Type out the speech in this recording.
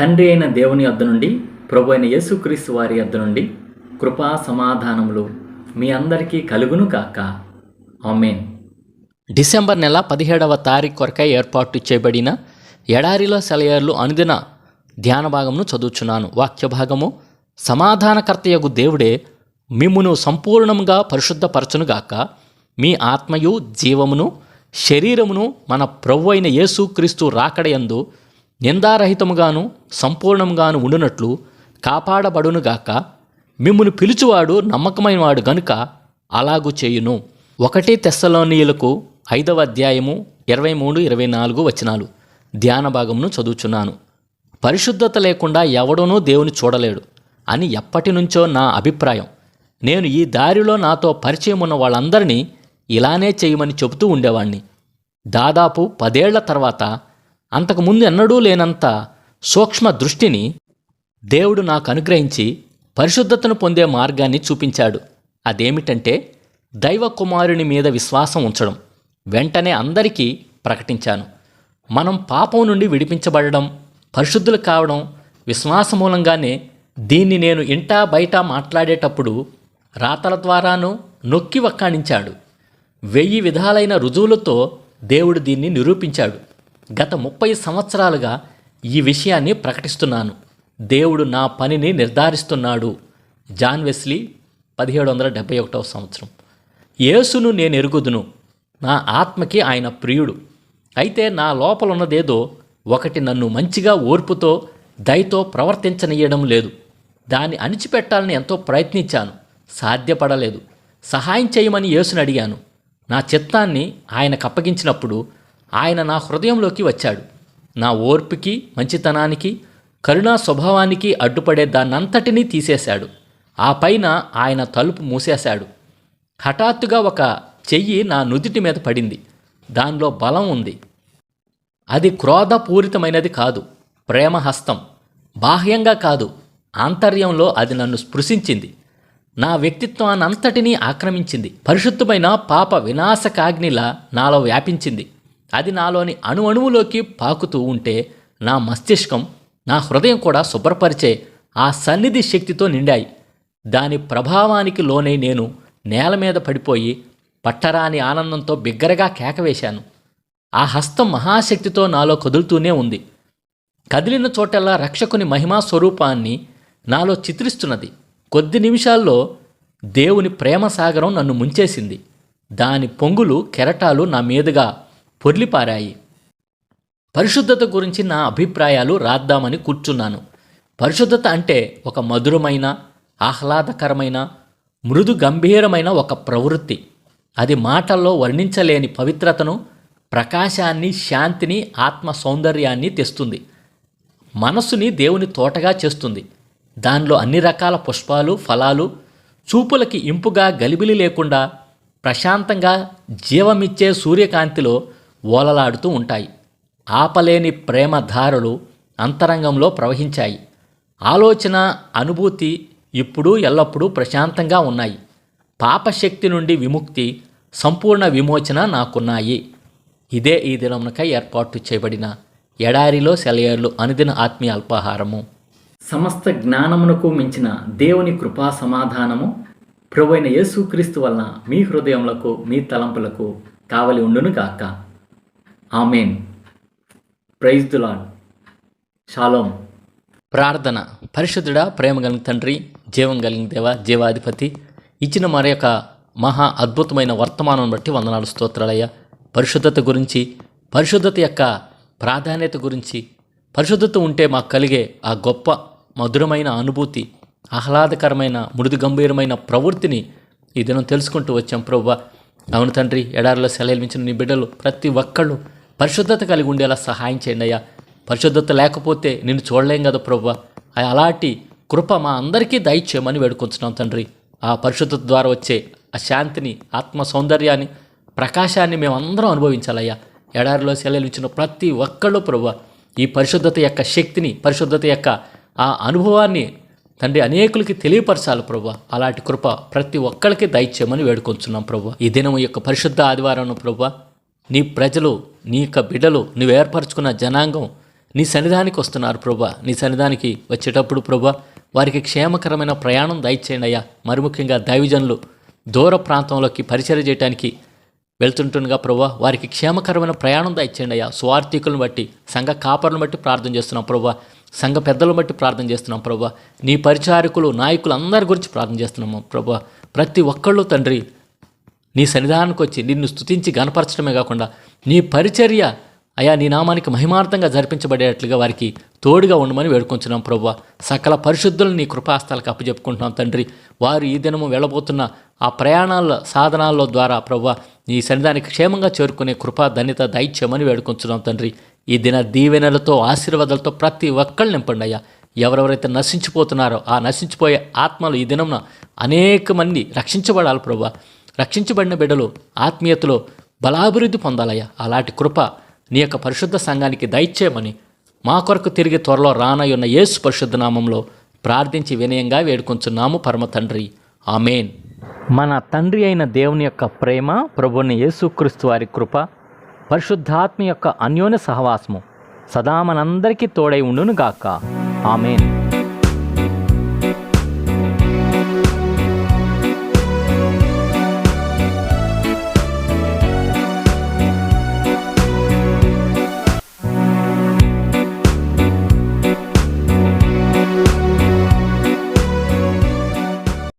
తండ్రి అయిన దేవుని వద్ద నుండి ప్రభు అయిన యేసుక్రీస్తు వారి వద్ద నుండి కృపా సమాధానములు మీ అందరికీ కలుగును కాక ఆమెన్. డిసెంబర్ నెల పదిహేడవ తారీఖు కొరకై ఏర్పాటు చేయబడిన ఎడారిలో సెలయర్లు అనుదిన ధ్యాన భాగమును చదువుచున్నాను. వాక్య భాగము సమాధానకర్తయగు దేవుడే మిమ్మును సంపూర్ణంగా పరిశుద్ధపరచునుగాక మీ ఆత్మయు జీవమును శరీరమును మన ప్రభు అయిన యేసుక్రీస్తు రాకడయందు నిందారహితముగాను సంపూర్ణముగాను ఉండునట్లు కాపాడబడునుగాక మిమ్మును పిలుచువాడు నమ్మకమైనవాడు గనుక అలాగు చేయును. ఒకటి తెస్సలోనియులకు ఐదవ అధ్యాయము ఇరవై మూడు ఇరవై నాలుగు వచనాలు. ధ్యాన భాగమును చదువుచున్నాను. పరిశుద్ధత లేకుండా ఎవడనూ దేవుని చూడలేడు అని ఎప్పటి నుంచో నా అభిప్రాయం. నేను ఈ దారిలో నాతో పరిచయం ఉన్న వాళ్ళందరినీ ఇలానే చేయమని చెబుతూ ఉండేవాణ్ణి. దాదాపు పదేళ్ళ తర్వాత అంతకుముందు ఎన్నడూ లేనంత సూక్ష్మ దృష్టిని దేవుడు నాకు అనుగ్రహించి పరిశుద్ధతను పొందే మార్గాన్ని చూపించాడు. అదేమిటంటే దైవ కుమారుని మీద విశ్వాసం ఉంచడం. వెంటనే అందరికీ ప్రకటించాను. మనం పాపం నుండి విడిపించబడడం పరిశుద్ధులు కావడం విశ్వాస మూలంగానే దీన్ని నేను ఇంటా బయట మాట్లాడేటప్పుడు రాతల ద్వారాను నొక్కి వక్కాణించాడు. వెయ్యి విధాలైన రుజువులతో దేవుడు దీన్ని నిరూపించాడు. గత ముప్పై సంవత్సరాలుగా ఈ విషయాన్ని ప్రకటిస్తున్నాను. దేవుడు నా పనిని నిర్ధారిస్తున్నాడు. జాన్ వెస్లీ పదిహేడు వందల డెబ్బై ఒకటవ సంవత్సరం. యేసును నేను ఎరుగుదును. నా ఆత్మకి ఆయన ప్రియుడు. అయితే నా లోపల ఉన్నదేదో ఒకటి నన్ను మంచిగా ఓర్పుతో దయతో ప్రవర్తించనీయడం లేదు. దాన్ని అణిచిపెట్టాలని ఎంతో ప్రయత్నించాను. సాధ్యపడలేదు. సహాయం చేయమని యేసుని అడిగాను. నా చిత్తాన్ని ఆయనకు అప్పగించినప్పుడు ఆయన నా హృదయంలోకి వచ్చాడు. నా ఓర్పుకి మంచితనానికి కరుణా స్వభావానికి అడ్డుపడే దాన్నంతటినీ తీసేశాడు. ఆ పైన ఆయన తలుపు మూసేశాడు. హఠాత్తుగా ఒక చెయ్యి నా నుదిటి మీద పడింది. దానిలో బలం ఉంది. అది క్రోధపూరితమైనది కాదు. ప్రేమహస్తం బాహ్యంగా కాదు. ఆంతర్యంలో అది నన్ను స్పృశించింది. నా వ్యక్తిత్వాన్నంతటినీ ఆక్రమించింది. పరిశుద్ధమైన పాప వినాశకాగ్నిలా నాలో వ్యాపించింది. అది నాలోని అణు అణువులోకి పాకుతూ ఉంటే నా మస్తిష్కం నా హృదయం కూడా శుభ్రపరిచే ఆ సన్నిధి శక్తితో నిండాయి. దాని ప్రభావానికి లోనై నేను నేల మీద పడిపోయి పట్టరాని ఆనందంతో బిగ్గరగా కేకవేశాను ఆ హస్తం మహాశక్తితో నాలో కదులుతూనే ఉంది. కదిలిన చోటల్లా రక్షకుని మహిమా స్వరూపాన్ని నాలో చిత్రిస్తున్నది. కొద్ది నిమిషాల్లో దేవుని ప్రేమ సాగరం నన్ను ముంచేసింది. దాని పొంగులు కెరటాలు నా మీదుగా పొర్లిపారాయి. పరిశుద్ధత గురించి నా అభిప్రాయాలు రాద్దామని కూర్చున్నాను. పరిశుద్ధత అంటే ఒక మధురమైన ఆహ్లాదకరమైన మృదు గంభీరమైన ఒక ప్రవృత్తి. అది మాటల్లో వర్ణించలేని పవిత్రతను ప్రకాశాన్ని శాంతిని ఆత్మ సౌందర్యాన్ని తెస్తుంది. మనస్సుని దేవుని తోటగా చేస్తుంది. దానిలో అన్ని రకాల పుష్పాలు ఫలాలు చూపులకి ఇంపుగా గలిబిలి లేకుండా ప్రశాంతంగా జీవమిచ్చే సూర్యకాంతిలో ఓలలాడుతూ ఉంటాయి. ఆపలేని ప్రేమధారలు అంతరంగంలో ప్రవహించాయి. ఆలోచన అనుభూతి ఇప్పుడు ఎల్లప్పుడూ ప్రశాంతంగా ఉన్నాయి. పాపశక్తి నుండి విముక్తి సంపూర్ణ విమోచన నాకున్నాయి. ఇదే ఈ దినమునకై ఏర్పాటు చేయబడిన ఎడారిలో సెలయర్లు అనుదిన ఆత్మీయ అల్పాహారము. సమస్త జ్ఞానమునకు మించిన దేవుని కృపా సమాధానము ప్రభు అయిన యేసుక్రీస్తు వలన మీ హృదయములకు మీ తలంపులకు కావలి ఉండును గాక ఆమెన్. ప్రైజ్ దులాన్ షాలోం ప్రార్థన. పరిశుద్ధుడా ప్రేమ కలిగిన తండ్రి జీవం కలిగిన దేవ జీవాధిపతి ఇచ్చిన మరి యొక్క మహా అద్భుతమైన వర్తమానం బట్టి వందనాలు స్తోత్రాలయ్య. పరిశుద్ధత గురించి పరిశుద్ధత యొక్క ప్రాధాన్యత గురించి పరిశుద్ధత ఉంటే మాకు కలిగే ఆ గొప్ప మధురమైన అనుభూతి ఆహ్లాదకరమైన మృదు గంభీరమైన ప్రవృత్తిని ఈ దినం తెలుసుకుంటూ వచ్చాం ప్రభు అవును తండ్రి ఎడారిలో సెలవించిన నీ బిడ్డలు ప్రతి ఒక్కళ్ళు పరిశుద్ధత కలిగి ఉండేలా సహాయం చేయండి అయ్యా. పరిశుద్ధత లేకపోతే నిన్ను చూడలేం కదా ప్రభు అలాంటి కృప మా అందరికీ దయచేయమని వేడుకొంచున్నాం తండ్రి. ఆ పరిశుద్ధత ద్వారా వచ్చే ఆ శాంతిని ఆత్మ సౌందర్యాన్ని ప్రకాశాన్ని మేమందరం అనుభవించాలయ్యా. ఎడారిలో సెలవించిన ప్రతి ఒక్కళ్ళు ప్రభు ఈ పరిశుద్ధత యొక్క శక్తిని పరిశుద్ధత యొక్క ఆ అనుభవాన్ని తండ్రి అనేకులకి తెలియపరచాలి ప్రభు అలాంటి కృప ప్రతి ఒక్కరికి దయచేయమని వేడుకొంచున్నాం ప్రభు ఈ దినం యొక్క పరిశుద్ధ ఆదివారం ప్రభు నీ ప్రజలు నీ యొక్క బిడ్డలు నువ్వు ఏర్పరచుకున్న జనాంగం నీ సన్నిధానికి వస్తున్నారు ప్రభా. నీ సన్నిధానికి వచ్చేటప్పుడు ప్రభా వారికి క్షేమకరమైన ప్రయాణం దయచేయండి అయ్యా. మరి ముఖ్యంగా దైవజనులు దూర ప్రాంతంలోకి పరిచయం చేయడానికి వెళ్తుంటుండగా ప్రభా వారికి క్షేమకరమైన ప్రయాణం దయచేయండి అయ్యా. స్వార్థికులను బట్టి సంఘ కాపర్లను బట్టి ప్రార్థన చేస్తున్నాం ప్రభా. సంఘ పెద్దలను బట్టి ప్రార్థన చేస్తున్నాం ప్రభా. నీ పరిచారకులు నాయకులు అందరి గురించి ప్రార్థన చేస్తున్నాము ప్రభా. ప్రతి ఒక్కళ్ళు తండ్రి నీ సన్నిధానానికి వచ్చి నిన్ను స్తుతించి గనపరచడమే కాకుండా నీ పరిచర్య అయా నీ నామానికి మహిమార్థంగా జరిపించబడేట్లుగా వారికి తోడుగా ఉండమని వేడుకొంచున్నాం ప్రభు సకల పరిశుద్ధులను నీ కృపాస్థలకు అప్పచెప్పుకుంటున్నాం తండ్రి. వారు ఈ దినము వెళ్ళబోతున్న ఆ ప్రయాణాల సాధనాల ద్వారా ప్రభు నీ సన్నిధానికి క్షేమంగా చేరుకునే కృపా ధన్యత దైత్యమని వేడుకొంచున్నాం తండ్రి. ఈ దిన దీవెనలతో ఆశీర్వాదాలతో ప్రతి ఒక్కళ్ళు నింపండి అయ్యా. ఎవరెవరైతే నశించిపోతున్నారో ఆ నశించిపోయే ఆత్మలు ఈ దినమున అనేక మంది రక్షించబడాలి ప్రభు రక్షించబడిన బిడ్డలు ఆత్మీయతలో బలాభివృద్ధి పొందాలయ్యా. అలాంటి కృప నీ యొక్క పరిశుద్ధ సంఘానికి దయచేయమని మా కొరకు తిరిగి త్వరలో రానయ్యున్న యేసు పరిశుద్ధ నామంలో ప్రార్థించి వినయంగా వేడుకొంచున్నాము పరమ తండ్రి. ఆమెన్. మన తండ్రి అయిన దేవుని యొక్క ప్రేమ ప్రభుని యేసుక్రీస్తు వారి కృప పరిశుద్ధాత్మ యొక్క అన్యోన్య సహవాసము సదా మనందరికీ తోడై ఉండును గాక ఆమెన్.